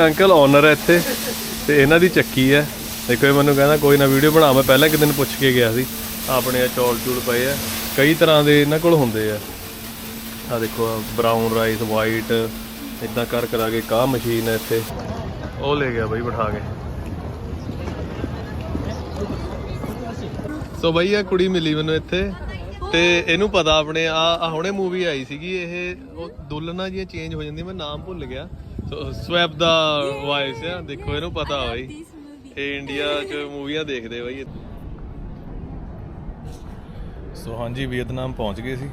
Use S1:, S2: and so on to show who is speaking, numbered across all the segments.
S1: Uncle owner ਹੈ ਇੱਥੇ, ਤੇ ਇਹਨਾਂ ਦੀ ਚੱਕੀ ਹੈ। ਦੇਖੋ ਇਹ ਮੈਨੂੰ ਕਹਿੰਦਾ, ਕੋਈ ਨਾ ਵੀਡੀਓ ਬਣਾ, ਮੈਂ ਪਹਿਲਾਂ ਇੱਕ ਦਿਨ ਪੁੱਛ ਕੇ ਗਿਆ ਸੀ। ਆਪਣੇ ਆ ਚੌਲ ਚੂਲ ਪਏ ਆ। ਕਈ ਤਰ੍ਹਾਂ ਦੇ ਇਹਨਾਂ ਕੋਲ ਹੁੰਦੇ ਆ। ਆ ਦੇਖੋ ਬਰਾਊਨ ਰਾਈਸ ਵਾਈਟ ਇਦਾਂ ਕਰ ਕਰਾ ਕੇ ਕਾਹ ਮਸ਼ੀਨ ਹੈ ਇੱਥੇ। ਉਹ ਲੈ ਗਿਆ ਬਈ ਬਿਠਾ ਕੇ। ਸੋ ਬਈ ਆ ਕੁੜੀ ਮਿਲੀ ਮੈਨੂੰ ਇੱਥੇ, ਤੇ ਇਹਨੂੰ ਪਤਾ ਆਪਣੇ ਆ ਹੁਣੇ ਮੂਵੀ ਆਈ ਸੀਗੀ, ਇਹ, ਉਹ ਦੁਲਨਾ ਜੀਆਂ ਚੇਂਜ ਹੋ ਜਾਂਦੀ, ਮੈਂ ਨਾਮ ਭੁੱਲ ਗਿਆ। ਸੋ ਸਵੈਪ ਦਾ ਵਾਇਸ ਆ ਦੇਖੋ ਇਹਨੂੰ ਪਤਾ ਬਈ। ਇਹ ਇੰਡੀਆ 'ਚ ਮੂਵੀਆਂ ਦੇਖਦੇ ਬਈ ਸੋ ਹਾਂਜੀ ਵੀਅਤਨਾਮ ਪਹੁੰਚ ਗਏ ਸੀ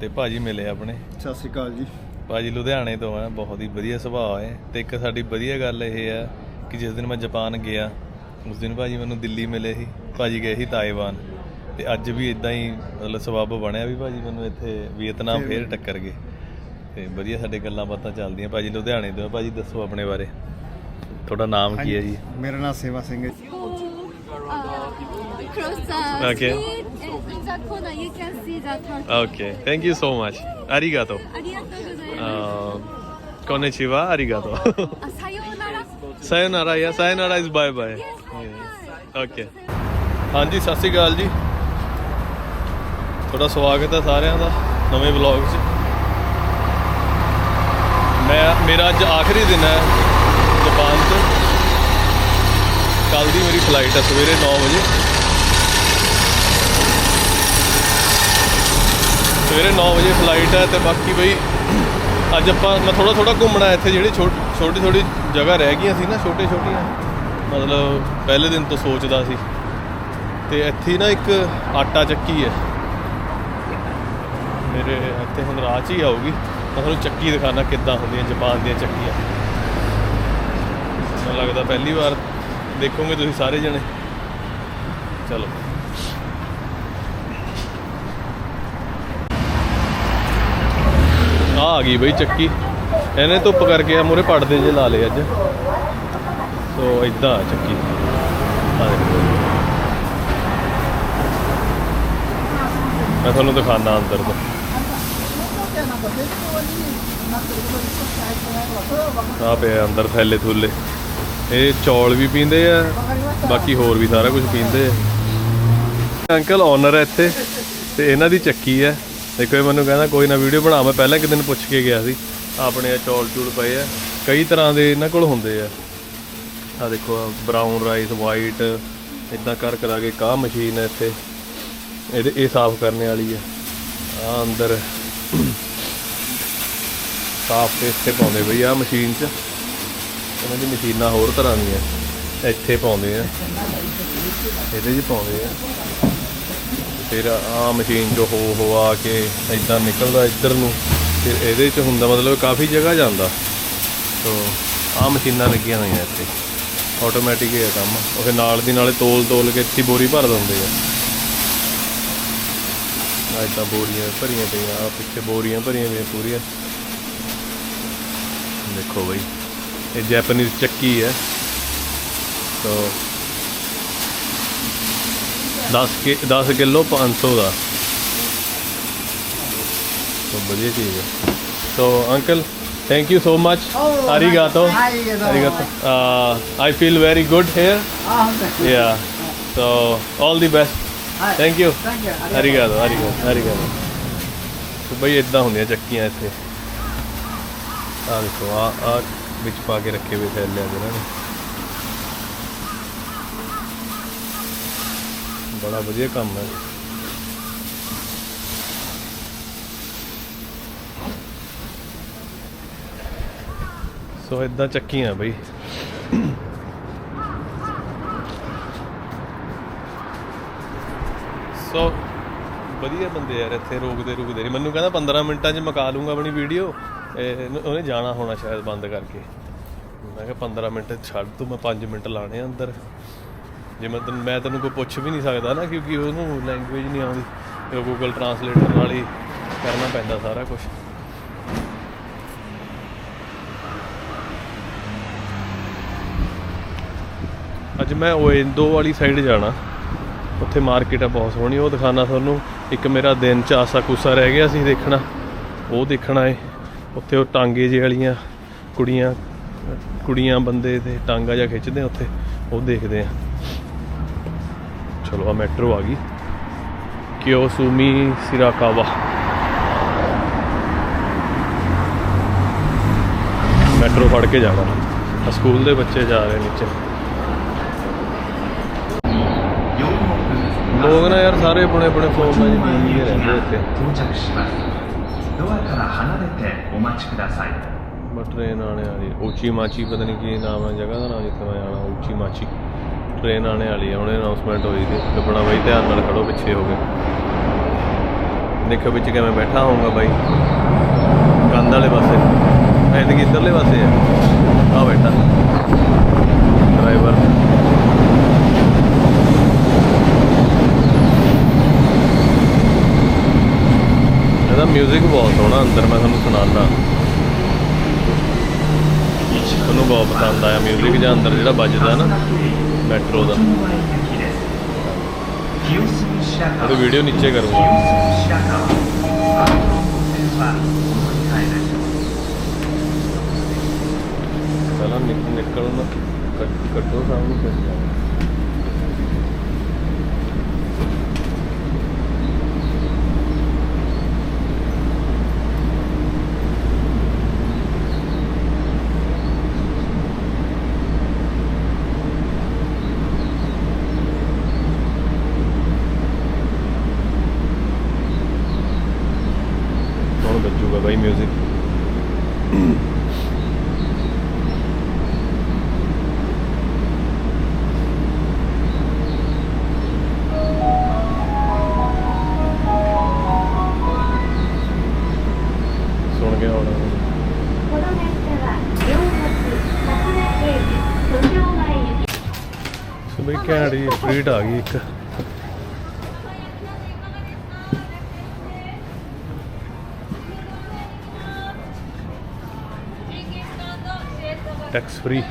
S1: ਤੇ ਭਾਜੀ ਮਿਲੇ ਆਪਣੇ।
S2: ਸਤਿ ਸ਼੍ਰੀ ਅਕਾਲ ਜੀ।
S1: ਭਾਜੀ ਲੁਧਿਆਣੇ ਤੋਂ ਆ ਬਹੁਤ ਹੀ ਵਧੀਆ ਸੁਭਾਅ ਹੈ ਤੇ ਇੱਕ ਸਾਡੀ ਵਧੀਆ ਗੱਲ ਇਹ ਹੈ ਕਿ ਜਿਸ ਦਿਨ ਮੈਂ ਜਾਪਾਨ ਗਿਆ ਉਸ ਦਿਨ ਭਾਜੀ ਮੈਨੂੰ ਦਿੱਲੀ ਮਿਲੇ ਸੀ। ਭਾਜੀ ਗਏ ਸੀ ਤਾਇਵਾਨ। ਤੇ ਅੱਜ ਵੀ ਇਦਾਂ ਹੀ ਮਤਲਬ ਸਬੱਬ ਬਣਿਆ ਵੀ ਭਾਜੀ ਮੈਨੂੰ ਇੱਥੇ ਵੀਅਤਨਾਮ ਫੇਰ ਟੱਕਰ ਗਏ। ਤੇ ਵਧੀਆ ਸਾਡੇ ਗੱਲਾਂ ਬਾਤਾਂ ਚੱਲਦੀਆਂ। ਭਾਜੀ ਲੁਧਿਆਣੇ ਤੋਂ ਭਾਜੀ ਦੱਸੋ ਆਪਣੇ ਬਾਰੇ। ਤੁਹਾਡਾ ਨਾਮ ਕੀ ਹੈ ਜੀ?
S2: ਮੇਰਾ ਨਾਮ ਸੇਵਾ ਸਿੰਘ ਹੈ
S3: across
S1: okay
S3: thank you
S1: so much ਅਰੀਗਾਤੋ
S3: Arigatou gozaimasu.
S1: ਕੋਨੇਚੀਵਾ ਅਰੀਗਾਤੋ Uh, ਯਾ ਸਾਇਓਨਾਰਾ ਇਜ਼
S3: ਬਾਏ ਬਾਏ
S1: ਓਕੇ ਹਾਂਜੀ ਸਤਿ ਸ਼੍ਰੀ ਅਕਾਲ ਜੀ ਤੁਹਾਡਾ ਸਵਾਗਤ ਹੈ ਸਾਰਿਆਂ ਦਾ ਨਵੇਂ ਵਲੌਗ 'ਚ ਮੈਂ, ਮੇਰਾ ਅੱਜ ਆਖਰੀ ਦਿਨ ਹੈ ਜਾਪਾਨ ਤੋਂ। ਕੱਲ ਦੀ ਮੇਰੀ ਫਲਾਈਟ ਹੈ, ਸਵੇਰੇ 9 ਵਜੇ। ਸਵੇਰੇ 9 ਵਜੇ ਫਲਾਈਟ ਹੈ ਤੇ ਬਾਕੀ ਬਈ ਅੱਜ ਆਪਾਂ, ਮੈਂ ਥੋੜਾ ਥੋੜਾ ਘੁੰਮਣਾ ਇੱਥੇ ਜਿਹੜੀ ਛੋਟੀ ਛੋਟੀ ਜਗ੍ਹਾ ਰਹਿ ਗਈਆਂ ਸੀ ਨਾ, ਛੋਟੇ, ਛੋਟੀਆਂ। ਮਤਲਬ ਪਹਿਲੇ ਦਿਨ ਤੋਂ ਸੋਚਦਾ ਸੀ। ਤੇ ਇੱਥੇ ਨਾ ਇੱਕ ਆਟਾ ਚੱਕੀ ਹੈ। ਮੇਰੇ ਇੱਥੇ ਹੁਣ ਰਾਹ 'ਚ ਹੀ ਆਊਗੀ। ਤੁਹਾਨੂੰ ਚੱਕੀ ਦਿਖਾਣਾ ਕਿੱਦਾਂ ਹੁੰਦੀਆਂ ਜਾਪਾਨ ਦੀਆਂ ਚੱਕੀਆਂ। ਮੈਨੂੰ ਲੱਗਦਾ ਪਹਿਲੀ ਵਾਰ ਦੇਖੋਗੇ ਤੁਸੀਂ ਸਾਰੇ ਜਣੇ। ਚਲੋ। ਆ ਆ ਗਈ ਬਈ ਚੱਕੀ। ਇਹਨੇ ਧੁੱਪ ਕਰਕੇ ਆ ਮੂਰੇ ਪੜਦੇ ਜੇ ਲਾ ਲਏ ਅੱਜ। ਸੋ ਇਦਾਂ ਚੱਕੀ। ਆ ਦੇਖੋ। ਮੈਂ ਤੁਹਾਨੂੰ ਦਿਖਾਣਾ ਅੰਦਰ ਤੋਂ। ਆ ਪਿਆ ਅੰਦਰ ਥੈਲੇ ਥੁੱਲੇ। ਇਹ ਚੌਲ ਵੀ ਪੀਂਦੇ ਆ, ਬਾਕੀ ਹੋਰ ਵੀ ਸਾਰਾ ਕੁਝ ਪੀਂਦੇ ਆ। ਅੰਕਲ ਓਨਰ ਹੈ ਇੱਥੇ, ਤੇ ਇਹਨਾਂ ਦੀ ਚੱਕੀ ਹੈ ਦੇਖੋ, ਇਹ ਮੈਨੂੰ ਕਹਿੰਦਾ, ਕੋਈ ਨਾ, ਵੀਡੀਓ ਬਣਾ ਮੈਂ ਪਹਿਲਾਂ ਇੱਕ ਦਿਨ ਪੁੱਛ ਕੇ ਗਿਆ ਸੀ, ਆਪਣੇ ਆ ਚੌਲ ਚੂਲ ਪਏ ਆ। ਕਈ ਤਰ੍ਹਾਂ ਦੇ ਇਹਨਾਂ ਕੋਲ ਹੁੰਦੇ ਆ। ਆ ਦੇਖੋ ਬਰਾਊਨ ਰਾਈਸ ਵਾਈਟ ਇਦਾਂ ਕਰ ਕਰਾ ਕੇ ਕਾਹ ਮਸ਼ੀਨ ਹੈ ਇੱਥੇ। ਇਹਦੇ, ਇਹ ਸਾਫ਼ ਕਰਨ ਵਾਲੀ ਹੈ ਆ ਅੰਦਰ ਸਾਫ਼ ਤੇ ਇੱਥੇ ਪਾਉਂਦੇ ਬਈ ਆ ਮਸ਼ੀਨ 'ਚ। ਇਹਨਾਂ ਦੀ ਮਸ਼ੀਨਾਂ ਹੋਰ ਤਰ੍ਹਾਂ ਦੀਆਂ। ਇੱਥੇ ਪਾਉਂਦੇ ਆ। ਇਹਦੇ 'ਚ ਪਾਉਂਦੇ ਆ। ਫਿਰ ਆ ਮਸ਼ੀਨ ਜੋ ਹੋ ਹੋ ਆ ਕੇ ਇਦਾਂ ਨਿਕਲਦਾ ਇੱਧਰ ਨੂੰ। ਫਿਰ ਇਹਦੇ 'ਚ ਹੁੰਦਾ ਮਤਲਬ ਕਾਫੀ ਜਗ੍ਹਾ ਜਾਂਦਾ। ਸੋ ਆ ਮਸ਼ੀਨਾਂ ਲੱਗੀਆਂ ਹੋਈਆਂ ਇੱਥੇ। ਆਟੋਮੈਟਿਕ ਹੀ ਹੈ ਕੰਮ। ਉਹ ਫਿਰ ਨਾਲ ਦੀ ਨਾਲੇ ਤੋਲ ਤੋਲ ਕੇ ਇੱਥੇ ਬੋਰੀ ਭਰ ਦਿੰਦੇ ਆ। ਆ ਬੋਰੀਆਂ ਭਰੀਆਂ ਪਈਆਂ ਆ ਪਿੱਛੇ ਬੋਰੀਆਂ ਭਰੀਆਂ ਪਈਆਂ ਪੂਰੀਆਂ। ਦੇਖੋ ਬਈ ਇਹ ਜੈਪਨੀਜ਼ ਚੱਕੀ ਹੈ ਸੋ 10 ਕਿ 10 ਕਿਲੋ 500 ਦਾ ਸੋ ਵਧੀਆ ਚੀਜ਼ ਹੈ so uncle thank you so much arigato arigato uh, i feel very good here yeah so all the best thank you arigato arigato arigato so ਬਈ ਇਦਾਂ ਹੁੰਦੀਆਂ ਚੱਕੀਆਂ ਇੱਥੇ ਆ ਦੇਖੋ ਆ ਆ ਵਿੱਚ ਪਾ ਕੇ ਰੱਖੇ ਹੋਏ ਥੈਲੇ ਆ ਇਹਨਾਂ ਨੇ ਬੜਾ ਵਧੀਆ ਕੰਮ ਹੈ। ਸੋ ਇਦਾਂ ਚੱਕੀਆਂ ਬਈ। ਸੋ ਵਧੀਆ ਬੰਦੇ ਯਾਰ, ਇੱਥੇ ਰੋਕਦੇ ਰੁਕਦੇ ਨਹੀਂ ਮੈਨੂੰ ਕਹਿੰਦਾ 15 ਮਿੰਟਾਂ 'ਚ ਮਕਾ ਲੂੰਗਾ ਆਪਣੀ ਵੀਡੀਓ ਉਹਨੇ ਜਾਣਾ ਹੋਣਾ ਸ਼ਾਇਦ ਬੰਦ ਕਰਕੇ। ਮੈਂ ਕਿਹਾ 15 ਮਿੰਟ ਛੱਡ ਤੂੰ, ਮੈਂ 5 ਮਿੰਟ ਲਾਣੇ ਆ ਅੰਦਰ। ਜੇ ਮੈਂ ਤੈਨੂੰ ਮੈਂ ਤੈਨੂੰ ਕੋਈ ਪੁੱਛ ਵੀ ਨਹੀਂ ਸਕਦਾ ਨਾ, ਕਿਉਂਕਿ ਉਹਨੂੰ ਲੈਂਗੁਏਜ ਨਹੀਂ ਆਉਂਦੀ। ਤੇ ਗੂਗਲ ਟਰਾਂਸਲੇਟਰ ਨਾਲ ਹੀ ਕਰਨਾ ਪੈਂਦਾ ਸਾਰਾ ਕੁਝ ਅੱਜ ਮੈਂ ਓਇੰਦੋ ਵਾਲੀ ਸਾਈਡ ਜਾਣਾ। ਉੱਥੇ ਮਾਰਕੀਟ ਆ ਬਹੁਤ ਸੋਹਣੀ, ਉਹ ਦਿਖਾਣਾ ਤੁਹਾਨੂੰ। ਇੱਕ ਮੇਰਾ ਦਿਨ ਚ ਆਸਾ ਕੁਸਾ ਰਹਿ ਗਿਆ ਸੀ ਦੇਖਣਾ। ਉਹ ਦੇਖਣਾ ਏ। ਉੱਥੇ ਉਹ ਟਾਂਗੇ ਜਿਹੇ ਵਾਲੀਆਂ ਕੁੜੀਆਂ ਕੁੜੀਆਂ ਬੰਦੇ ਤੇ ਟਾਂਗਾ ਜਾਂ ਖਿੱਚਦੇ ਆ ਉੱਥੇ, ਉਹ ਦੇਖਦੇ ਆ। ਚਲੋ ਆ ਮੈਟਰੋ ਆ ਗਈ। ਕਿਓਸੂਮੀ ਸਿਰਾਕਾਵਾ? ਮੈਟਰੋ ਫੜ ਕੇ ਜਾਣਾ। ਆ ਸਕੂਲ ਦੇ ਬੱਚੇ ਜਾ ਰਹੇ ਨੀਚੇ ਲੋਕ ਨਾ ਯਾਰ ਸਾਰੇ ਬੁਣੇ ਬੁਣੇ ਫੋਨ ਨਾਲ ਜੀ ਰਹਿੰਦੇ ਇੱਥੇ।
S4: 離れてお待ちください
S1: ਬਟ ਟ੍ਰੇਨ ਆਣੇ ਵਾਲੀ ਉੱਚੀ ਮਾਚੀ ਪਤਾ ਨਹੀਂ ਕੀ ਨਾਮ ਹੈ ਜਗ੍ਹਾ ਦਾ ਨਾਮ ਜਿੱਥੇ ਮੈਂ ਜਾਣਾ ਉੱਚੀ ਮਾਚੀ ਟ੍ਰੇਨ ਆਣੇ ਵਾਲੀ ਹੈ ਉਹਨੇ ਅਨਾਉਂਸਮੈਂਟ ਹੋਈ ਸੀ ਲੱਭਣਾ ਬਾਈ ਧਿਆਨ ਨਾਲ ਖੜੋ ਪਿੱਛੇ ਹੋ ਗਏ ਦੇਖੋ ਵਿੱਚ ਕਿਵੇਂ ਬੈਠਾ ਹੋਊਗਾ ਬਾਈ ਕੰਧ ਵਾਲੇ ਪਾਸੇ ਐਂਦ ਕਿੱਧਰਲੇ ਪਾਸੇ ਆ ਆ ਬੈਠਾ ਡਰਾਈਵਰ ਮਿਊਜ਼ਿਕ ਬਹੁਤ ਸੋਹਣਾ ਅੰਦਰ ਮੈਂ ਤੁਹਾਨੂੰ ਸੁਣਾਉਂਦਾ ਮੈਨੂੰ ਬਹੁਤ ਪਸੰਦ ਆਇਆ ਮਿਊਜ਼ਿਕ ਜਾਂ ਅੰਦਰ ਜਿਹੜਾ ਵੱਜਦਾ ਨਾ ਮੈਟਰੋ ਦਾ ਉਹ ਵੀਡੀਓ ਨੀਚੇ ਕਰੂੰਗਾ चला निकल ना कट कटो सामने ਬੱਜੂਗਾ ਬਾਈ 뮤직 ਸੁਣ ਕੇ ਆਉਣਾ
S5: この電車は両国桜平都庁前行き
S1: ਸੋ ਬਈ ਘੈਂਟ ਜੀ ਸਟਰੀਟ ਆ ਗਈ ਇੱਕ ਟੈਕਸ ਫ੍ਰੀ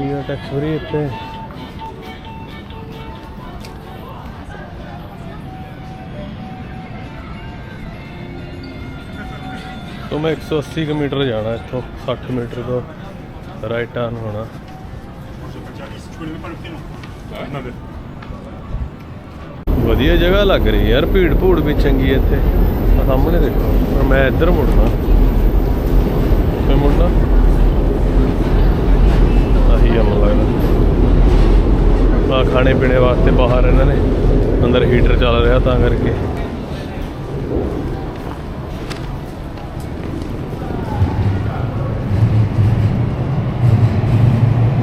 S1: ਇਹ ਟੈਕਸ ਫ੍ਰੀ ਇੱਥੇ ਤੋਂ ਮੈਂ 180 ਕਿਲੋਮੀਟਰ ਜਾਣਾ ਇੱਥੋਂ 60 ਮੀਟਰ ਤੋਂ ਰਾਈਟ ਟਰਨ ਹੋਣਾ 150 ਵਧੀਆ ਜਗ੍ਹਾ ਲੱਗ ਰਹੀ ਯਾਰ, ਭੀੜ ਭੂੜ ਵੀ ਚੰਗੀ ਇੱਥੇ। ਆਹ ਸਾਹਮਣੇ ਦੇਖੋ ਪਰ ਮੈਂ ਇੱਧਰ ਮੁੜਨਾ। ਮੈਂ ਮੁੜਨਾ। ਆਹੀ ਆ ਮੈਨੂੰ ਲੱਗਦਾ। ਆ ਖਾਣੇ ਪੀਣੇ ਵਾਸਤੇ ਬਾਹਰ ਇਹਨਾਂ ਨੇ, ਅੰਦਰ ਹੀਟਰ ਚੱਲ ਰਿਹਾ ਤਾਂ ਕਰਕੇ।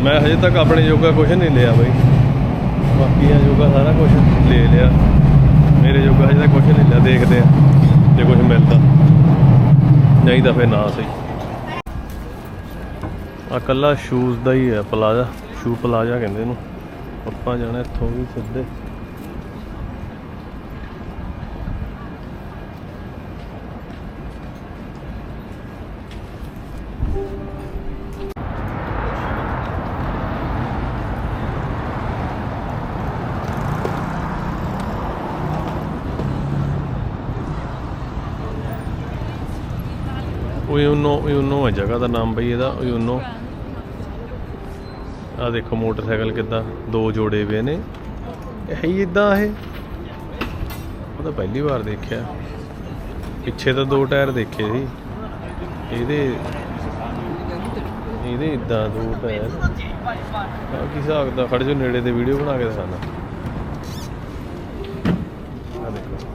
S1: ਮੈਂ ਹਜੇ ਤੱਕ ਆਪਣੇ ਜੋਗਾ ਕੁਝ ਨਹੀਂ ਲਿਆ ਬਈ। ਬਾਕੀ ਆ ਜੋਗਾ ਸਾਰਾ ਕੁਝ ਲੈ ਲਿਆ। ਮੇਰੇ ਜੋਗਾ ਹਜੇ ਤੱਕ ਕੁਝ ਨਹੀਂ ਲਿਆ, ਦੇਖਦੇ ਆ, ਜੇ ਕੁਝ ਮਿਲਦਾ। ਨਹੀਂ ਤਾਂ ਫੇਰ ਨਾ ਸਹੀ। ਆ ਕੱਲਾ ਸ਼ੂਜ਼ ਦਾ ਹੀ ਹੈ ਪਲਾਜ਼ਾ ਸ਼ੂ ਪਲਾਜ਼ਾ ਕਹਿੰਦੇ ਇਹਨੂੰ। ਆਪਾਂ ਜਾਣਾ ਇੱਥੋਂ ਵੀ ਸਿੱਧੇ। ਉਯੂਨੋ ਉਯੂਨੋ ਹੈ ਜਗ੍ਹਾ ਦਾ ਨਾਮ ਬਈ ਇਹਦਾ ਉਯੂਨੋ ਆ ਦੇਖੋ ਮੋਟਰਸਾਈਕਲ ਕਿੱਦਾਂ ਦੋ ਜੋੜੇ ਵੇ ਨੇ ਇਹ ਹੀ ਇਦਾਂ ਇਹ ਉਹ ਤਾਂ ਪਹਿਲੀ ਵਾਰ ਦੇਖਿਆ ਪਿੱਛੇ ਤਾਂ ਦੋ ਟਾਇਰ ਦੇਖੇ ਸੀ ਇਹਦੇ ਇਹਦੇ ਇਦਾਂ ਦੋ ਟਾਇਰ ਆ ਕੀ ਹਿਸਾਬ ਦਾ ਖੜ ਜੋ ਨੇੜੇ ਦੇ ਵੀਡੀਓ ਬਣਾ ਕੇ ਦਿਖਾਣਾ ਆ ਦੇਖੋ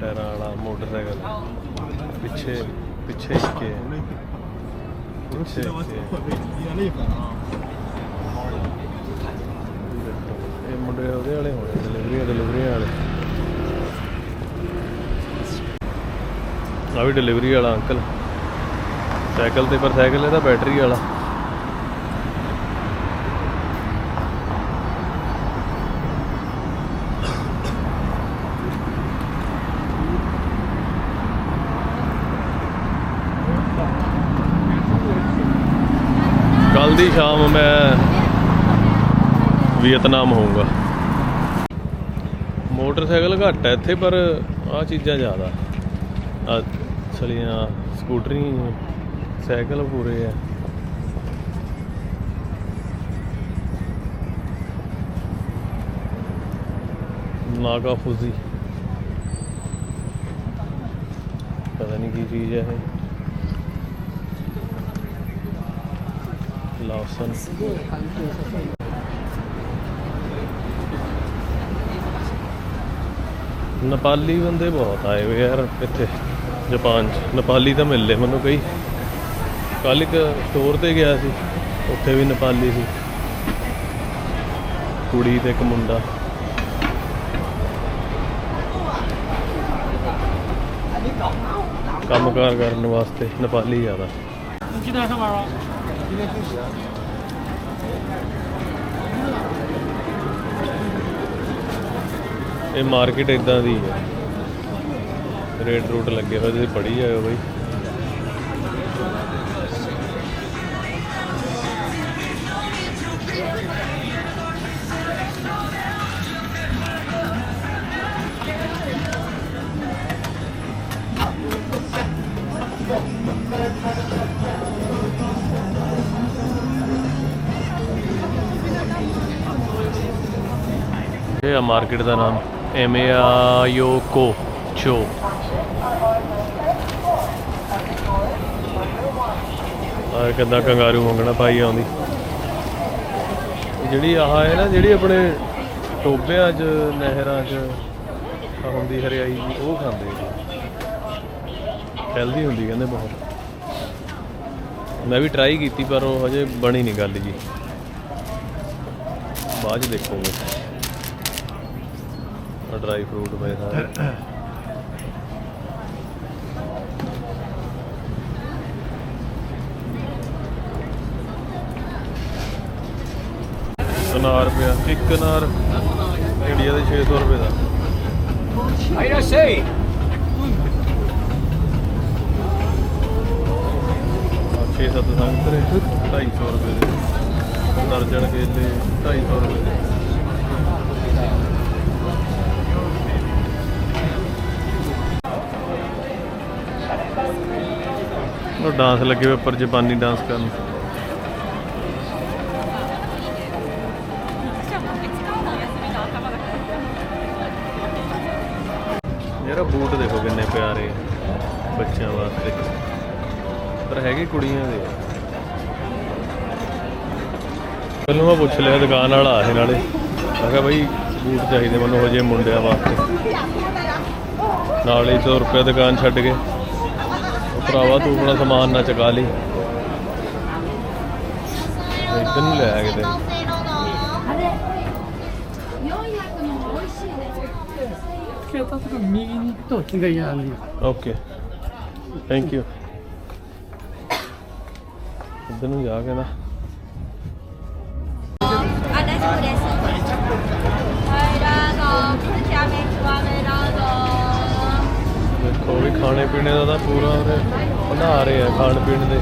S1: ਟਾਇਰਾਂ ਵਾਲਾ, ਮੋਟਰਸਾਈਕਲ। ਪਿੱਛੇ ਪਿੱਛੇ ਇੱਕ ਹੈ। ਪਿੱਛੇ ਇੱਕ ਹੈ। ਇਹ ਮੁੰਡੇ ਉਹਦੇ ਵਾਲੇ ਹੋਣੇ ਡਿਲੀਵਰੀ ਡਿਲੀਵਰੀ ਵਾਲੇ। ਆ ਵੀ ਡਿਲੀਵਰੀ ਵਾਲਾ ਅੰਕਲ ਸਾਈਕਲ ਤੇ, ਪਰ ਸਾਈਕਲ ਇਹਦਾ ਬੈਟਰੀ ਵਾਲਾ ਕੱਲ ਦੀ ਸ਼ਾਮ ਮੈਂ ਵੀਅਤਨਾਮ ਹੋਊਂਗਾ ਮੋਟਰਸਾਈਕਲ ਘੱਟ ਹੈ ਇੱਥੇ ਪਰ ਆ ਚੀਜ਼ਾਂ ਜ਼ਿਆਦਾ ਆ ਚਲੀਆਂ ਸਕੂਟਰੀ ਸਾਈਕਲ ਪੂਰੇ ਆ ਨਾਗਾ ਫੁਜ਼ੀ ਪਤਾ ਨਹੀਂ ਕੀ ਚੀਜ਼ ਹੈ ਇਹ ਲਾਸਨ ਨੇਪਾਲੀ ਬੰਦੇ ਬਹੁਤ ਆਏ ਹੋਏ ਯਾਰ ਇੱਥੇ, ਜਾਪਾਨ ਚ। ਨੇਪਾਲੀ ਤਾਂ ਮਿਲ ਲਏ ਮੈਨੂੰ ਕਈ। ਕੱਲ ਇੱਕ ਸਟੋਰ ਤੇ ਗਿਆ ਸੀ, ਉੱਥੇ ਵੀ ਨੇਪਾਲੀ ਸੀ। ਕੁੜੀ ਤੇ ਇੱਕ ਮੁੰਡਾ। ਕੰਮਕਾਰ ਕਰਨ ਵਾਸਤੇ ਨੇਪਾਲੀ ਜ਼ਿਆਦਾ। ਇਹ ਮਾਰਕੀਟ ਇਦਾਂ ਦੀ ਹੈ। ਰੇਟ ਰੂਟ ਲੱਗੇ ਹੋਏ, ਤੁਸੀਂ ਪੜੀ ਜਾਇਓ ਬਈ। ਇਹ ਆ ਮਾਰਕੀਟ ਦਾ ਨਾਮ। ਐਮੇਆਯੋਕੋ ਚੋ। ਆ ਕਿੱਦਾਂ ਕੰਗਾਰੂ ਮੰਗਣਾ ਪਾਈ ਆਉਂਦੀ। ਜਿਹੜੀ ਆਹ ਹੈ ਨਾ, ਜਿਹੜੀ ਆਪਣੇ ਟੋਬਿਆਂ 'ਚ, ਨਹਿਰਾਂ 'ਚ ਹੁੰਦੀ ਹਰਿਆਈ ਜੀ, ਉਹ ਖਾਂਦੇ ਹੈਲਦੀ ਹੁੰਦੀ ਕਹਿੰਦੇ ਬਹੁਤ। ਮੈਂ ਵੀ ਟਰਾਈ ਕੀਤੀ, ਪਰ ਉਹ ਹਜੇ ਬਣੀ ਨਹੀਂ ਗੱਲ ਜੀ। ਬਾਅਦ 'ਚ ਦੇਖੋਗੇ। ਡਰਾਈ ਫਰੂਟ ਪਏ ਸਾਰੇ। ਨਾਰ ਪਿਆ ਇੱਕ ਨਾਰ ਇੰਡੀਆ ਦੇ 600 ਰੁਪਏ ਦਾ।
S6: ਆਈ ਨਾ ਸੇ
S1: ਛੇ ਸੱਤ ਸੰਗਤਰੇ 250 ਰੁਪਏ ਦੇ। ਦਰਜਣ ਕੇਲੇ 250 ਰੁਪਏ ਦੇ। ਉਹ ਡਾਂਸ ਲੱਗੇ ਹੋਏ ਉੱਪਰ ਜਾਪਾਨੀ ਡਾਂਸ ਕਰਨ। ਯਾਰ ਬੂਟ ਦੇਖੋ ਕਿੰਨੇ ਪਿਆਰੇ ਬੱਚਿਆਂ ਵਾਸਤੇ। ਪਰ ਹੈਗੇ ਕੁੜੀਆਂ ਦੇ। ਆ। ਮੈਂ ਪੁੱਛ ਲਿਆ, ਦੁਕਾਨ ਵਾਲਾ ਆਏ ਨਾਲੇ। ਮੈਂ ਕਿਹਾ ਬਈ, ਬੂਟ ਚਾਹੀਦੇ ਮੈਨੂੰ ਹਜੇ ਮੁੰਡਿਆਂ ਵਾਸਤੇ। ਨਾਲੇ 100 ਰੁਪਏ ਦੁਕਾਨ ਛੱਡ ਕੇ। ਭਰਾਵਾ ਤੂੰ ਆਪਣਾ ਸਮਾਨ ਨਾ ਚਕਾ ਲਈ ਇੱਧਰ ਲੈ ਆ ਕਿਤੇ ਓਕੇ ਥੈਂਕ ਯੂ ਇੱਧਰ ਨੂੰ ਜਾ ਕੇ ਨਾ
S3: 아나 지금 레슨. 아이랑 어,
S1: 푸르티아메. ਖਾਣੇ ਪੀਣੇ ਦਾ ਤਾਂ ਪੂਰਾ ਬਣਾ ਰਹੇ ਆ ਖਾਣ ਪੀਣ ਦੇ।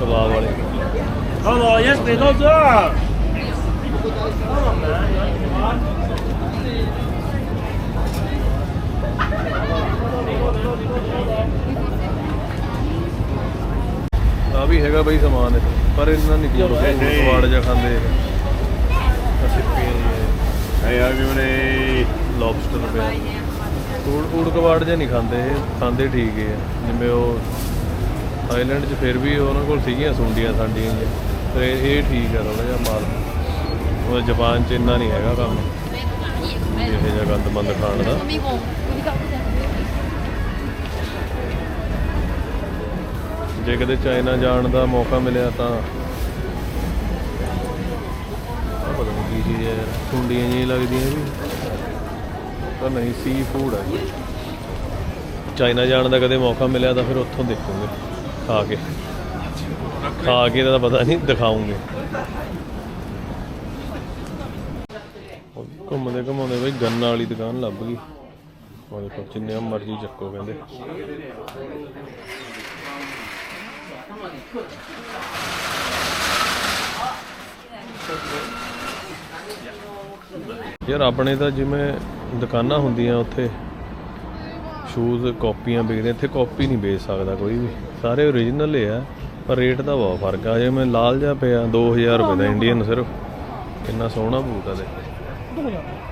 S1: ਕਬਾਬ ਵਾਲੇ।
S6: ਹਲੋ ਯਸ ਦੇ ਦੋ ਜ਼ਾ ਹਲੋ ਮੈਂ ਯਾਰ
S1: ਆ ਵੀ ਹੈਗਾ ਬਈ ਸਮਾਨ ਪਰ ਇੰਨਾ ਨਹੀਂ। ਕੋਲ ਕਵਾੜ ਜਾ ਖਾਂਦੇ ਇਹ ਲੌਬਸਟਰ ਪਿਆ। ਫੂਡ ਫੂਡ ਕਵਾੜ ਜਾਂ ਨਹੀਂ ਖਾਂਦੇ ਇਹ ਖਾਂਦੇ ਠੀਕ ਹੀ ਆ। ਜਿਵੇਂ ਉਹ ਥਾਈਲੈਂਡ 'ਚ ਫਿਰ ਵੀ ਉਹਨਾਂ ਕੋਲ ਸੀਗੀਆਂ ਸੁੰਡੀਆਂ ਸਾਡੀਆਂ ਜੀ ਪਰ ਇਹ ਠੀਕ ਆ ਥੋੜਾ ਜਿਹਾ ਮਾਲ। ਉਹ ਜਾਪਾਨ 'ਚ ਇੰਨਾ ਨਹੀਂ ਹੈਗਾ ਕੰਮ। ਇਹ ਜਿਹਾ ਗੰਦ ਮੰਦ ਖਾਣ ਦਾ। ਜੇ ਕਦੇ ਚਾਈਨਾ ਜਾਣ ਦਾ ਮੌਕਾ ਮਿਲਿਆ ਤਾਂ ਪਤਾ ਨਹੀਂ ਕੀ ਚੀਜ਼ ਹੈ ਯਾਰ ਜਿਹੀਆਂ ਲੱਗਦੀਆਂ ਵੀ ਪਰ ਨਹੀਂ ਸੀ ਫੂਡ ਹੈ ਚਾਈਨਾ ਜਾਣ ਦਾ ਕਦੇ ਮੌਕਾ ਮਿਲਿਆ ਤਾਂ ਫਿਰ ਉੱਥੋਂ ਦੇਖੂਗੇ, ਖਾ ਕੇ। ਖਾ ਕੇ ਤਾਂ ਪਤਾ ਨਹੀਂ, ਦਿਖਾਉਂਗੇ। ਘੁੰਮਦੇ ਘੁੰਮਦੇ ਬਈ ਗੰਨਾ ਵਾਲੀ ਦੁਕਾਨ ਲੱਭ ਗਈ। ਉਹ ਦੇਖੋ, ਜਿੰਨੇ ਮਰਜ਼ੀ ਚੱਕੋ ਕਹਿੰਦੇ। ਯਾਰ ਆਪਣੇ ਤਾਂ ਜਿਵੇਂ ਦੁਕਾਨਾਂ ਹੁੰਦੀਆਂ ਉੱਥੇ ਸ਼ੂਜ਼ ਕਾਪੀਆਂ ਵਿਕਦੇ, ਇੱਥੇ ਕਾਪੀ ਨਹੀਂ ਵੇਚ ਸਕਦਾ ਕੋਈ ਵੀ। ਸਾਰੇ ਓਰੀਜਨਲ ਹੀ ਆ, ਪਰ ਰੇਟ ਦਾ ਬਹੁਤ ਫ਼ਰਕ ਆ। ਜਿਵੇਂ ਲਾਲ ਜਿਹਾ ਪਿਆ 2000 ਰੁਪਏ ਦਾ ਇੰਡੀਅਨ ਸਿਰਫ। ਕਿੰਨਾ ਸੋਹਣਾ ਬੂਟ ਆ ਦੇ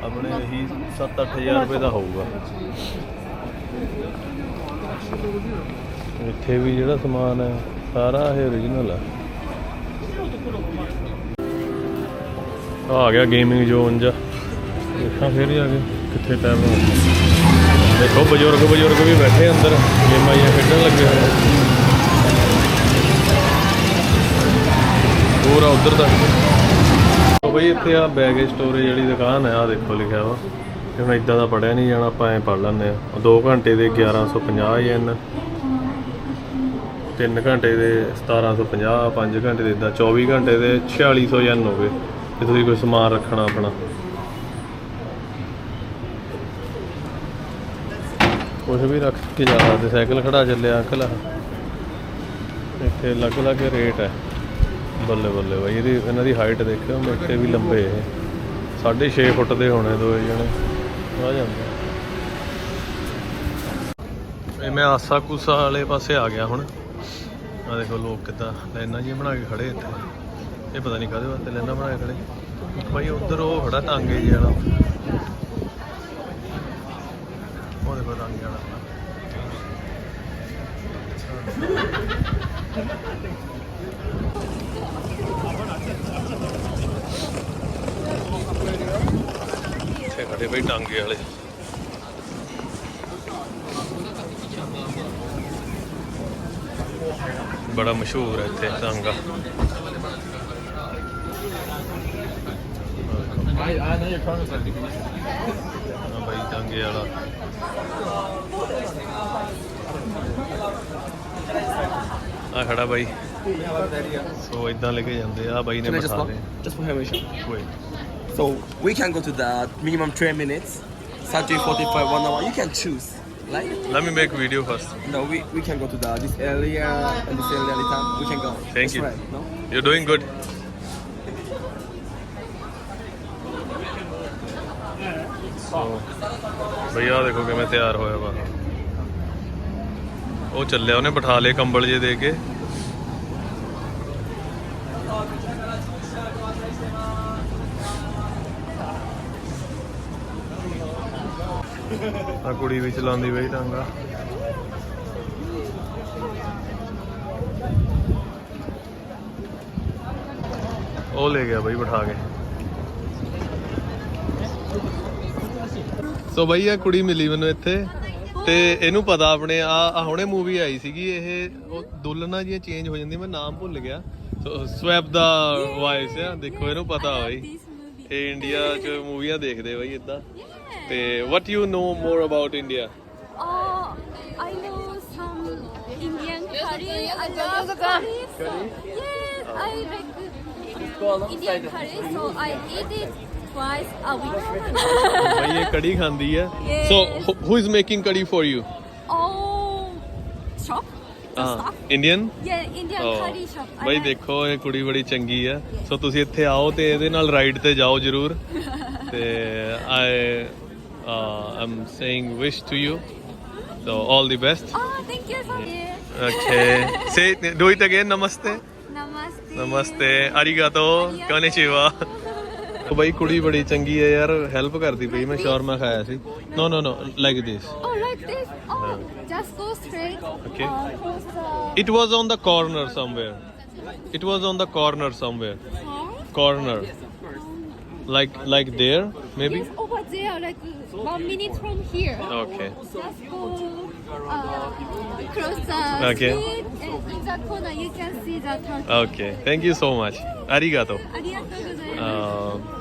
S1: ਆਪਣੇ ਇਹੀ 7-8000 ਰੁਪਏ ਦਾ ਹੋਊਗਾ। ਇੱਥੇ ਵੀ ਜਿਹੜਾ ਸਮਾਨ ਹੈ ਸਾਰਾ ਇਹ ਓਰੀਜਨਲ ਆ। ਆ ਗਿਆ ਗੇਮਿੰਗ ਜ਼ੋਨ ਜਾ। ਦੇਖਾਂ ਫਿਰ ਜਾ ਕੇ ਕਿੱਥੇ ਟਾਈਮ ਦੇਖੋ, ਬਜ਼ੁਰਗ ਬਜ਼ੁਰਗ ਵੀ ਬੈਠੇ ਅੰਦਰ, ਗੇਮਾਂ ਜਾਂ ਖੇਡਣ ਲੱਗੇ ਹੋਏ ਪੂਰਾ ਉਧਰ ਤੱਕ ਬਈ, ਇੱਥੇ ਆ ਬੈਗ ਸਟੋਰੇਜ ਵਾਲੀ ਦੁਕਾਨ ਹੈ ਆ ਦੇਖੋ ਲਿਖਿਆ ਵਾ। ਕਿ ਹੁਣ ਇਦਾਂ ਦਾ ਪੜਿਆ ਨਹੀਂ ਜਾਣਾ, ਆਪਾਂ ਐ ਪੜ ਲੈਂਦੇ ਆ। 2 ਘੰਟੇ ਦੇ 1150 ਯੈਨ 3 ਘੰਟੇ ਦੇ 1750 5 ਘੰਟੇ ਦੇ ਇਦਾਂ 24 ਘੰਟੇ ਦੇ 4600 ਯੈਨ ਹੋ ਗਏ ਤੇ ਤੁਸੀਂ ਕੋਈ ਸਮਾਨ ਰੱਖਣਾ ਆਪਣਾ। ਕੁਝ ਵੀ ਰੱਖ ਕੇ ਜਾ ਸਕਦੇ, ਸਾਈਕਲ ਖੜਾ ਚੱਲਿਆ, ਅੰਕਲ ਇੱਥੇ ਅਲੱਗ ਅਲੱਗ ਰੇਟ ਹੈ। ਬੱਲੇ ਬੱਲੇ ਬਾਈ, ਇਹਦੀ, ਇਹਨਾਂ ਦੀ ਹਾਈਟ ਦੇਖਿਓ, ਮੇਟੇ ਵੀ ਲੰਬੇ ਇਹ 6.5 ਫੁੱਟ ਦੇ ਹੋਣੇ ਦੋ ਜਣੇ। ਆ ਜਾਂਦੇ। ਇਹ ਮੈਂ ਆਸਾ ਕੁਸਾ ਵਾਲੇ ਪਾਸੇ ਆ ਗਿਆ ਹੁਣ। ਆ ਦੇਖੋ ਲੋਕ ਕਿੱਦਾਂ ਲਾਈਨਾਂ ਜੀ ਬਣਾ ਕੇ ਖੜੇ ਇੱਥੇ। ਇਹ ਪਤਾ ਨਹੀਂ ਕਾਹਦੇ ਵਾਸਤੇ ਲਾਈਨਾਂ ਬਣਾ ਕੇ ਖੜੇ। ਬਾਈ ਉਧਰ ਉਹ ਖੜਾ ਟਾਂਗੇ ਜੀ ਵਾਲਾ। ਉਹ ਦੇਖੋ ਟਾਂਗੇ ਵਾਲਾ। ਇੱਥੇ ਖੜੇ ਬਈ ਟਾਂਗੇ ਵਾਲੇ। ਬੜਾ ਮਸ਼ਹੂਰ ਹੈ ਇੱਥੇ ਟਾਂਗਾ ਹਾਂ ਬਾਈ ਟਾਂਗੇ ਵਾਲਾ ਆ ਖੜਾ ਬਾਈ ਸੋ ਇਦਾਂ ਲੈ ਕੇ ਜਾਂਦੇ ਆ ਬਾਈ ਨੇ
S7: Can I just
S1: ਬਿਠਾ
S7: walk?
S1: ਦੇ
S7: Just for information.
S1: ਕੋਈ
S7: So we can go to the minimum 10 minutes, 30, 45, one hour. You can choose. Like
S1: Let me make video first.
S7: no, we, we can go to the this area and this area anytime. We can go.
S1: Thank
S7: It's
S1: you.
S7: Right, no?
S1: You're doing good. So, ਭਈਆ ਦੇਖੋ ਕਿਵੇਂ ਤਿਆਰ ਹੋਇਆ ਵਾ ਉਹ ਚੱਲਿਆ ਉਹਨੇ ਬਿਠਾ ਲਏ ਕੰਬਲ ਜੇ ਦੇ ਕੇ ਆ ਕੁੜੀ ਵੀ ਚਲਾਉਂਦੀ ਬਈ ਟਾਂਗਾ। ਉਹ ਲੈ ਗਿਆ ਬਈ ਬਿਠਾ ਕੇ। ਸੋ ਬਈ ਇਹ ਕੁੜੀ ਮਿਲੀ ਮੈਨੂੰ ਇੱਥੇ ਤੇ ਇਹਨੂੰ ਪਤਾ ਆਪਣੇ ਆ ਆ ਹੁਣੇ ਮੂਵੀ ਆਈ ਸੀਗੀ ਇਹ, ਉਹ ਦੁਲਨਾ ਜੀਆਂ ਚੇਂਜ ਹੋ ਜਾਂਦੀ, ਮੈਂ ਨਾਮ ਭੁੱਲ ਗਿਆ। ਸੋ ਸਵੈਪ ਦਾ ਵਾਇਸ ਆ, ਦੇਖੋ ਇਹਨੂੰ ਪਤਾ ਬਈ ਇਹ ਇੰਡੀਆ ਚ ਮੂਵੀਆਂ ਦੇਖਦੇ ਬਈ ਇਦਾਂ ਤੇ what you know more about
S3: India I know some Indian curry. So, yes, I like Indian curry, so I eat it twice a week.
S1: ਬਈ ਇਹ ਕੜੀ ਖਾਂਦੀ ਹੈ so Yes. Is making
S3: kadhi for you
S1: ਹਾਂ?
S3: Indian curry shop. I
S1: ਬਈ
S3: like-
S1: ਦੇਖੋ ਇਹ ਕੁੜੀ ਬੜੀ ਚੰਗੀ ਆ ਸੋ ਤੁਸੀਂ ਇੱਥੇ ਆਓ ਤੇ ਇਹਦੇ ਨਾਲ ਰਾਈਡ ਤੇ ਜਾਓ ਜਰੂਰ ਤੇ I am saying wish to you so 올 the best
S3: Oh, thank you so much.
S1: Okay say do it again namaste
S3: Namaste.
S1: ਨਮਸਤੇ ਅਰੀਗਾਤੋ ਕੋਨਿਚੀਵਾ ਉਹ ਬਈ ਕੁੜੀ ਬੜੀ ਚੰਗੀ ਹੈ ਯਾਰ ਹੈਲਪ ਕਰਦੀ ਪਈ ਮੈਂ ਸ਼ਾਰਮਾ ਖਾਇਆ ਸੀ no no no like this
S3: Oh, like this? Oh, just go straight.
S1: Okay.
S3: Uh, cross the
S1: it was on the corner somewhere it was on the corner somewhere
S3: car.
S1: corner like like there maybe
S3: Yes, over there, like one minute from here.
S1: okay
S3: Just go uh, cross the
S1: Okay.
S3: street, and in the corner you can see the turtle.
S1: okay thank you so much arigato
S3: ありがとうございま
S1: uh,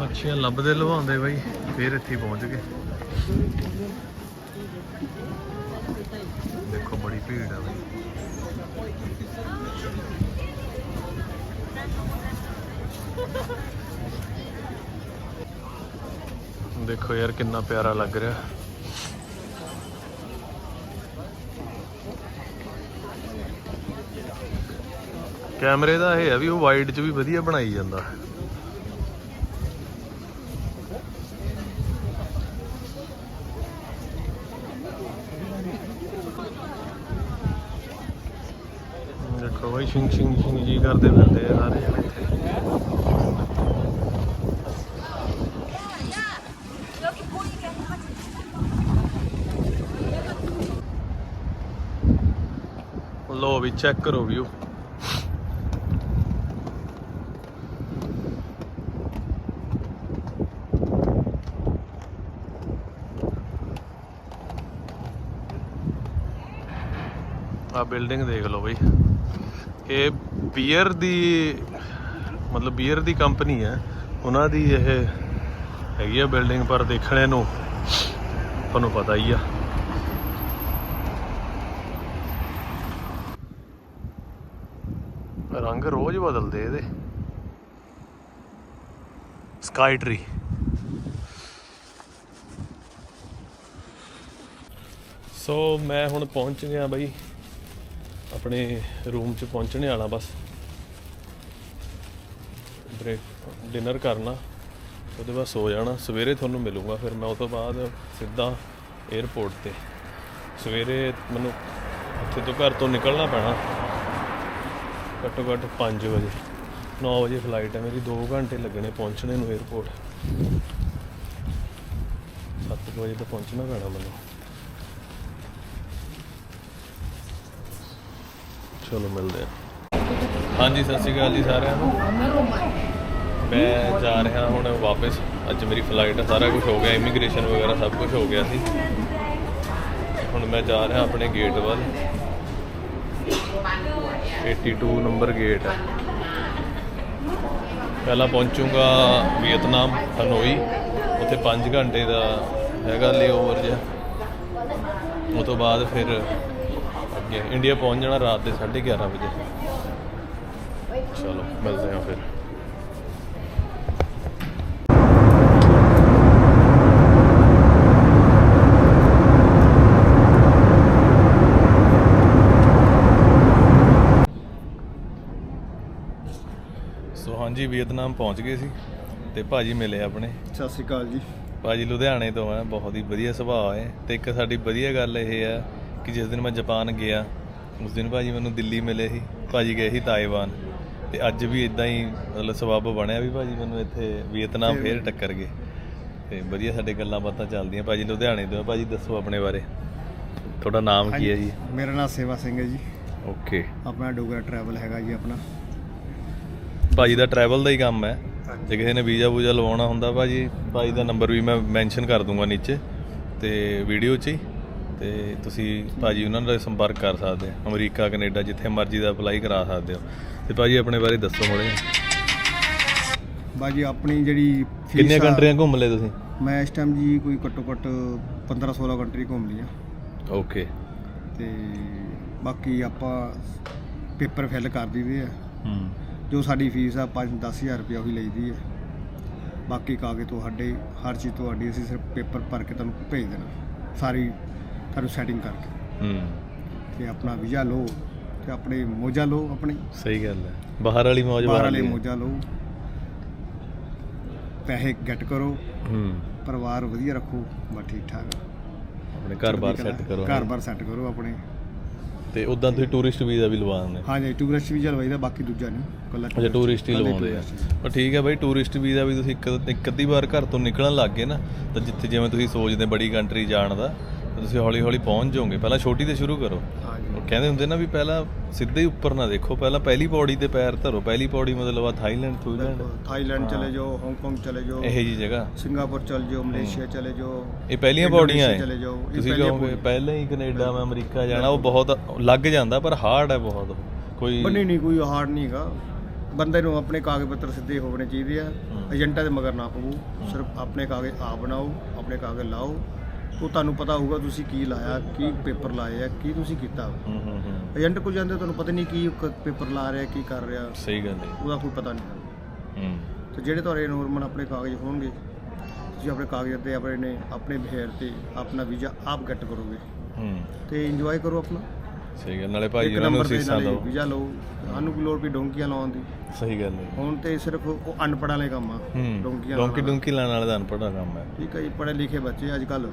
S1: ਮੱਛੀਆਂ ਲੱਭਦੇ ਲਵਾਉਂਦੇ ਬਾਈ, ਫੇਰ ਇੱਥੇ ਪਹੁੰਚ ਗਏ। ਦੇਖੋ ਬੜੀ ਭੀੜ ਆ ਬਾਈ। ਦੇਖੋ ਯਾਰ ਕਿੰਨਾ ਪਿਆਰਾ ਲੱਗ ਰਿਹਾ। ਕੈਮਰੇ ਦਾ ਇਹ ਹੈ ਵੀ ਉਹ ਵਾਈਡ 'ਚ ਵੀ ਵਧੀਆ ਬਣਾਈ ਜਾਂਦਾ। ਦੇਖੋ ਬਈ, ਛਿੰਗ ਛਿੰਗ ਸ਼ਿੰਗ ਜੀ ਕਰਦੇ ਫਿਰਦੇ ਆ ਸਾਰੇ ਜਣੇ ਇੱਥੇ। ਲੋ ਵੀ ਚੈੱਕ ਕਰੋ ਵਿਊ ਆ ਬਿਲਡਿੰਗ ਦੇਖ ਲਓ ਬਈ। ਇਹ ਬੀਅਰ ਦੀ, ਮਤਲਬ ਬੀਅਰ ਦੀ ਕੰਪਨੀ ਹੈ। ਉਹਨਾਂ ਦੀ ਇਹ ਹੈਗੀ ਆ ਬਿਲਡਿੰਗ ਪਰ ਦੇਖਣੇ ਨੂੰ ਤੁਹਾਨੂੰ ਪਤਾ ਹੀ ਆ। ਰੰਗ ਰੋਜ਼ ਬਦਲਦੇ ਇਹਦੇ। ਸਕਾਈ ਟਰੀ ਸੋ ਮੈਂ ਹੁਣ ਪਹੁੰਚ ਗਿਆ ਬਾਈ। ਆਪਣੇ ਰੂਮ 'ਚ ਪਹੁੰਚਣੇ ਵਾਲਾ ਬਸ। ਬ੍ਰੇਕ, ਡਿਨਰ ਕਰਨਾ, ਉਹਦੇ ਬਾਅਦ ਸੋ ਜਾਣਾ। ਸਵੇਰੇ ਤੁਹਾਨੂੰ ਮਿਲੂੰਗਾ ਫਿਰ। ਮੈਂ ਉਸ ਤੋਂ ਬਾਅਦ ਸਿੱਧਾ 에ਅਰਪੋਰਟ ਤੇ। ਸਵੇਰੇ ਮੈਨੂੰ ਇੱਥੇ ਤੋਂ ਘਰ ਤੋਂ ਨਿਕਲਣਾ ਪੈਣਾ। ਘੱਟੋ ਘੱਟ 5 ਵਜੇ। 9 ਵਜੇ ਫਲਾਈਟ ਹੈ ਮੇਰੀ। 2 ਘੰਟੇ ਲੱਗਣੇ ਪਹੁੰਚਣੇ ਨੂੰ 에ਅਰਪੋਰਟ 7 ਵਜੇ ਤਾਂ ਪਹੁੰਚਣਾ ਪੈਣਾ ਮੈਨੂੰ। ਚਲੋ ਮਿਲਦੇ ਆ। ਹਾਂਜੀ, ਸਤਿ ਸ਼੍ਰੀ ਅਕਾਲ ਜੀ ਸਾਰਿਆਂ ਨੂੰ। ਮੈਂ ਜਾ ਰਿਹਾ ਹੁਣ ਵਾਪਸ। ਅੱਜ ਮੇਰੀ ਫਲਾਈਟ ਆ, ਸਾਰਾ ਕੁਝ ਹੋ ਗਿਆ ਇਮੀਗ੍ਰੇਸ਼ਨ ਵਗੈਰਾ ਸਭ ਕੁਝ ਹੋ ਗਿਆ ਸੀ। ਹੁਣ ਮੈਂ ਜਾ ਰਿਹਾ ਆਪਣੇ ਗੇਟ ਵੱਲ। 82 ਨੰਬਰ ਗੇਟ ਹੈ ਪਹਿਲਾਂ ਪਹੁੰਚੂਗਾ ਵੀਅਤਨਾਮ, ਹਨੋਈ। ਉੱਥੇ 5 ਘੰਟੇ ਦਾ ਹੈਗਾ ਲੇਓਵਰ ਜਿਹਾ। ਉਹ ਤੋਂ ਬਾਅਦ ਫਿਰ ਅੱਗੇ ਇੰਡੀਆ ਪਹੁੰਚ ਜਾਣਾ ਰਾਤ ਦੇ 11:30 ਵਜੇ। ਚਲੋ ਮਿਲਦੇ ਹਾਂ ਫਿਰ। ਸੋ ਹਾਂਜੀ ਵੀਅਤਨਾਮ ਪਹੁੰਚ ਗਏ ਸੀ ਤੇ ਭਾਜੀ ਮਿਲੇ ਆਪਣੇ।
S2: ਸਤਿ ਸ਼੍ਰੀ ਅਕਾਲ ਜੀ।
S1: ਭਾਜੀ ਲੁਧਿਆਣੇ ਤੋਂ ਆ ਬਹੁਤ ਹੀ ਵਧੀਆ ਸੁਭਾਅ ਹੈ ਤੇ ਇੱਕ ਸਾਡੀ ਵਧੀਆ ਗੱਲ ਇਹ ਹੈ ਕਿ ਜਿਸ ਦਿਨ ਮੈਂ ਜਾਪਾਨ ਗਿਆ ਉਸ ਦਿਨ ਭਾਜੀ ਮੈਨੂੰ ਦਿੱਲੀ ਮਿਲੇ ਸੀ। ਭਾਜੀ ਗਏ ਸੀ ਤਾਇਵਾਨ। ਤੇ ਅੱਜ ਵੀ ਇਦਾਂ ਹੀ ਮਤਲਬ ਸਬੱਬ ਬਣਿਆ ਵੀ ਭਾਜੀ ਮੈਨੂੰ ਇੱਥੇ ਵੀਅਤਨਾਮ ਫੇਰ ਟੱਕਰ ਗਏ। ਤੇ ਵਧੀਆ ਸਾਡੇ ਗੱਲਾਂ ਬਾਤਾਂ ਚੱਲਦੀਆਂ। ਭਾਜੀ ਲੁਧਿਆਣੇ ਤੋਂ। ਭਾਜੀ ਦੱਸੋ ਆਪਣੇ ਬਾਰੇ। ਤੁਹਾਡਾ ਨਾਮ ਕੀ ਹੈ ਜੀ?
S2: ਮੇਰਾ ਨਾਮ ਸੇਵਾ ਸਿੰਘ ਹੈ ਜੀ।
S1: ਓਕੇ।
S2: ਆਪਣਾ ਡੋਗਰਾ ਟਰੈਵਲ ਹੈਗਾ ਜੀ ਆਪਣਾ।
S1: ਭਾਜੀ ਦਾ ਟਰੈਵਲ ਦਾ ਹੀ ਕੰਮ ਹੈ। ਜੇ ਕਿਸੇ ਨੇ ਵੀਜ਼ਾ ਵੂਜ਼ਾ ਲਵਾਉਣਾ ਹੁੰਦਾ ਭਾਜੀ ਭਾਜੀ ਦਾ ਨੰਬਰ ਵੀ ਮੈਂ ਮੈਂਸ਼ਨ ਕਰ ਦੂੰਗਾ ਨੀਚੇ। ਤੇ ਵੀਡੀਓ 'ਚ ਹੀ। ਤੇ ਤੁਸੀਂ ਭਾਜੀ ਉਹਨਾਂ ਨਾਲ ਸੰਪਰਕ ਕਰ ਸਕਦੇ ਹੋ ਅਮਰੀਕਾ ਕੈਨੇਡਾ ਜਿੱਥੇ ਮਰਜ਼ੀ ਦਾ ਅਪਲਾਈ ਕਰਾ ਸਕਦੇ ਹੋ। ਤੇ ਭਾਜੀ ਆਪਣੇ ਬਾਰੇ ਦੱਸੋ ਮੋੜੇ
S2: ਬਾਜੀ ਆਪਣੀ ਜਿਹੜੀ fees
S1: ਕਿੰਨੀਆਂ
S2: ਆ,
S1: ਕੰਟਰੀਆਂ ਘੁੰਮ ਲਏ ਤੁਸੀਂ?
S2: ਮੈਂ ਇਸ ਟਾਈਮ ਜੀ ਕੋਈ ਘੱਟੋ ਘੱਟ 15 16 ਕੰਟਰੀ ਘੁੰਮ ਲਈਆਂ।
S1: ਓਕੇ
S2: ਤੇ ਬਾਕੀ ਆਪਾਂ ਪੇਪਰ ਫਿਲ ਕਰ ਦਈਦੇ ਆ।
S1: ਹੂੰ।
S2: ਜੋ ਸਾਡੀ ਫੀਸ ਆ 5 10000 ਰੁਪਏ ਉਹੀ ਲਈਦੀ ਹੈ ਬਾਕੀ ਕਾਗਜ਼ ਤੁਹਾਡੇ ਹਰ ਚੀਜ਼ ਤੁਹਾਡੀ ਅਸੀਂ ਸਿਰਫ ਪੇਪਰ ਭਰ ਕੇ ਤੁਹਾਨੂੰ ਭੇਜ ਦੇਣਾ। ਸਾਰੀ ਤੁਹਾਨੂੰ ਸੈਟਿੰਗ ਕਰਕੇ।
S1: ਹੂੰ।
S2: ਤੇ ਆਪਣਾ ਵੀਜ਼ਾ ਲਓ ਤੇ ਆਪਣੇ ਮੋਜਾ ਲਓ ਆਪਣੀ।
S1: ਸਹੀ ਗੱਲ ਹੈ। ਬਾਹਰ ਵਾਲੀ ਮੌਜ
S2: ਬਾਹਰ ਵਾਲੇ ਮੋਜਾ ਲਓ। ਪੈਸੇ ਗੈਟ ਕਰੋ।
S1: ਹੂੰ।
S2: ਪਰਿਵਾਰ ਵਧੀਆ ਰੱਖੋ ਬਸ ਠੀਕ ਠਾਕ।
S1: ਆਪਣੇ ਘਰ-ਬਾਰ ਸੈੱਟ। ਕਰੋ
S2: ਘਰ-ਬਾਰ ਸੈੱਟ ਕਰੋ ਆਪਣੇ।
S1: ਤੇ ਉਦਾਂ ਤੁਸੀਂ ਟੂਰਿਸਟ ਵੀਜ਼ਾ ਵੀ ਲਵਾ ਦਿੰਦੇ
S2: ਹਾਂਜੀ ਟੂਰਿਸਟ ਵੀਜ਼ਾ ਲਵਾਈਦਾ ਬਾਕੀ ਦੂਜਾ ਨਹੀਂ। ਕੱਲਾ
S1: ਅੱਛਾ ਟੂਰਿਸਟ ਹੀ ਲਵਾਉਂਦੇ ਆ। ਪਰ ਠੀਕ ਹੈ ਬਾਈ ਟੂਰਿਸਟ ਵੀਜ਼ਾ ਵੀ ਤੁਸੀਂ ਇੱਕ ਇੱਕ ਅੱਧੀ ਵਾਰ ਘਰ ਤੋਂ ਨਿਕਲਣ ਲੱਗ ਗਏ ਨਾ ਤਾਂ ਜਿੱਥੇ ਜਿਵੇਂ ਤੁਸੀਂ ਸੋਚਦੇ ਬੜੀ ਕੰਟਰੀ ਜਾਣ ਦਾ ਤੁਸੀਂ ਹੌਲੀ ਹੌਲੀ ਪਹੁੰਚ ਜਾਓਗੇ। ਪਹਿਲਾਂ ਛੋਟੀ ਤੇ ਸ਼ੁਰੂ ਕਰੋ।
S2: ਹਾਂਜੀ।
S1: ਉਹ ਕਹਿੰਦੇ ਹੁੰਦੇ ਨਾ ਵੀ ਪਹਿਲਾਂ ਸਿੱਧੇ ਉੱਪਰ ਨਾ ਦੇਖੋ। ਪਹਿਲਾਂ ਪਹਿਲੀ ਪੌੜੀ ਤੇ ਪੈਰ ਧਰੋ। ਪਹਿਲੀ ਪੌੜੀ ਮਤਲਬ ਆ ਥਾਈਲੈਂਡ ਥੂਲੈਂਡ
S2: ਥਾਈਲੈਂਡ ਚਲੇ ਜਾਓ ਹਾਂਗਕਾਂਗ ਚਲੇ ਜਾਓ।
S1: ਇਹੋ ਜੀ ਜਗ੍ਹਾ।
S2: ਸਿੰਗਾਪੁਰ ਚਲੇ ਜਾਓ ਮਲੇਸ਼ੀਆ ਚਲੇ ਜਾਓ।
S1: ਇਹ ਪਹਿਲੀਆਂ ਪੌੜੀਆਂ ਐ।
S2: ਚਲੇ ਜਾਓ। ਇਹ
S1: ਤੁਸੀਂ ਕਹੋਗੇ। ਪਹਿਲਾਂ ਹੀ ਕੈਨੇਡਾ ਮੈਂ ਅਮਰੀਕਾ ਜਾਣਾ ਉਹ ਬਹੁਤ ਲੱਗ ਜਾਂਦਾ ਪਰ ਹਾਰਡ ਹੈ ਬਹੁਤ। ਕੋਈ
S2: ਬੰਨੀ ਨਹੀਂ ਕੋਈ ਹਾਰਡ ਨਹੀਂ ਹੈਗਾ। ਬੰਦੇ ਨੂੰ ਆਪਣੇ ਕਾਗਜ਼ ਪੱਤਰ ਸਿੱਧੇ ਹੋਣੇ ਚਾਹੀਦੇ ਆ। ਏਜੰਟਾਂ ਦੇ ਮਗਰ ਨਾ ਪਵੋ। ਸਿਰਫ ਆਪਣੇ ਕਾਗਜ਼ ਆਪ ਬਣਾਓ ਆਪਣੇ ਕਾਗਜ਼ ਲਾਓ। ਉਹ ਤੁਹਾਨੂੰ ਪਤਾ ਹੋਊਗਾ ਤੁਸੀਂ ਕੀ ਲਾਇਆ ਕੀ ਪੇਪਰ ਲਾਏ ਆ ਕੀ ਤੁਸੀਂ ਕੀਤਾ।
S1: ਹੂੰ ਹੂੰ ਹੂੰ।
S2: ਏਜੰਟ ਕੋਲ ਜਾਂਦੇ ਤੁਹਾਨੂੰ ਪਤਾ ਨਹੀਂ ਕੀ ਪੇਪਰ ਲਾ ਰਿਹਾ ਕੀ ਕਰ ਰਿਹਾ।
S1: ਸਹੀ ਗੱਲ ਹੈ।
S2: ਉਹਦਾ ਕੋਈ ਪਤਾ ਨਹੀਂ।
S1: ਹੂੰ।
S2: ਤੇ ਜਿਹੜੇ ਤੁਹਾਡੇ ਨੋਰਮਲ ਆਪਣੇ ਕਾਗਜ਼ ਹੋਣਗੇ ਤੁਸੀਂ ਆਪਣੇ ਕਾਗਜ਼ ਤੇ ਆਪਣੇ ਨੇ ਆਪਣੇ ਬਿਹੇਵ ਤੇ ਆਪਣਾ ਵੀਜ਼ਾ ਆਪ ਗੈਟ ਕਰੋਗੇ।
S1: ਹੂੰ।
S2: ਤੇ ਇੰਜੋਏ ਕਰੋ ਆਪਣਾ।
S1: ਸਹੀ ਗੱਲ ਨਾਲੇ ਭਾਈ
S2: ਇੱਕ
S1: ਉਹਨਾਂ ਨੂੰ ਸੀਸਾਂ ਦਿਓ।
S2: ਵੀਜ਼ਾ ਲਓ। ਸਾਨੂੰ ਕੋਈ ਲੋੜ ਵੀ ਡੋਂਕੀਆਂ ਲਾਉਣ ਦੀ।
S1: ਸਹੀ ਗੱਲ ਹੈ।
S2: ਹੁਣ ਤੇ ਸਿਰਫ ਉਹ ਅਨਪੜ੍ਹਾਂ ਵਾਲੇ ਕੰਮ ਆ। ਡੋਂਕੀਆਂ
S1: ਡੋਂਕੀ
S2: ਲਾਉਣਾ।
S1: ਡੋਂਕੀ ਲਾਣ ਵਾਲਾ ਤਾਂ ਅਨਪੜ੍ਹ ਦਾ ਕੰਮ ਹੈ।
S2: ਠੀਕ ਹੈ ਜੀ ਪੜ੍ਹੇ ਲਿਖੇ ਬੱਚੇ ਅੱਜ ਕੱਲ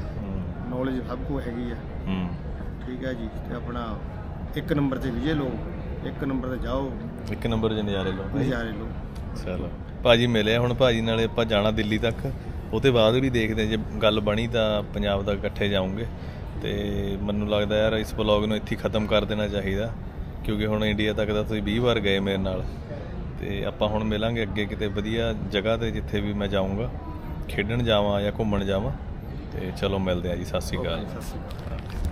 S2: ਨੌਲੇਜ ਸਭ ਕੋ ਹੈਗੀ ਆ।
S1: ਹੂੰ।
S2: ਠੀਕ ਹੈ ਜੀ ਤੇ ਆਪਣਾ ਇੱਕ ਨੰਬਰ ਤੇ ਵੀਜ਼ੇ ਲਓ ਇੱਕ ਨੰਬਰ ਤੇ ਜਾਓ।
S1: ਇੱਕ ਨੰਬਰ 'ਚ ਨਜ਼ਾਰੇ ਲਓ
S2: ਨਜ਼ਾਰੇ ਲਓ।
S1: ਚਲੋ। ਭਾਜੀ ਮਿਲੇ ਹੁਣ ਭਾਜੀ ਨਾਲੇ ਆਪਾਂ ਜਾਣਾ ਦਿੱਲੀ ਤੱਕ। ਉਹ ਤੋਂ ਬਾਅਦ ਵੀ ਦੇਖਦੇ ਜੇ ਗੱਲ ਬਣੀ ਤਾਂ ਪੰਜਾਬ ਦਾ ਇਕੱਠੇ ਜਾਵਾਂਗੇ ਤੇ ਮੈਨੂੰ ਲੱਗਦਾ ਯਾਰ ਇਸ ਵਲੌਗ ਨੂੰ ਇੱਥੇ ਖਤਮ ਕਰ ਦੇਣਾ ਚਾਹੀਦਾ। ਕਿਉਂਕਿ ਹੁਣ ਇੰਡੀਆ ਤੱਕ ਤਾਂ ਤੁਸੀਂ 20 ਵਾਰ ਗਏ ਮੇਰੇ ਨਾਲ। ਤੇ ਆਪਾਂ ਹੁਣ ਮਿਲਾਂਗੇ ਅੱਗੇ ਕਿਤੇ ਵਧੀਆ ਜਗ੍ਹਾ ਤੇ ਜਿੱਥੇ ਵੀ ਮੈਂ ਜਾਊਂਗਾ। ਖੇਡਣ ਜਾਵਾਂ ਜਾਂ ਘੁੰਮਣ ਜਾਵਾਂ। ਤੇ ਚਲੋ ਮਿਲਦੇ ਆ ਜੀ ਸਤਿ ਸ਼੍ਰੀ ਅਕਾਲ।
S2: ਸਤਿ ਸ਼੍ਰੀ ਅਕਾਲ।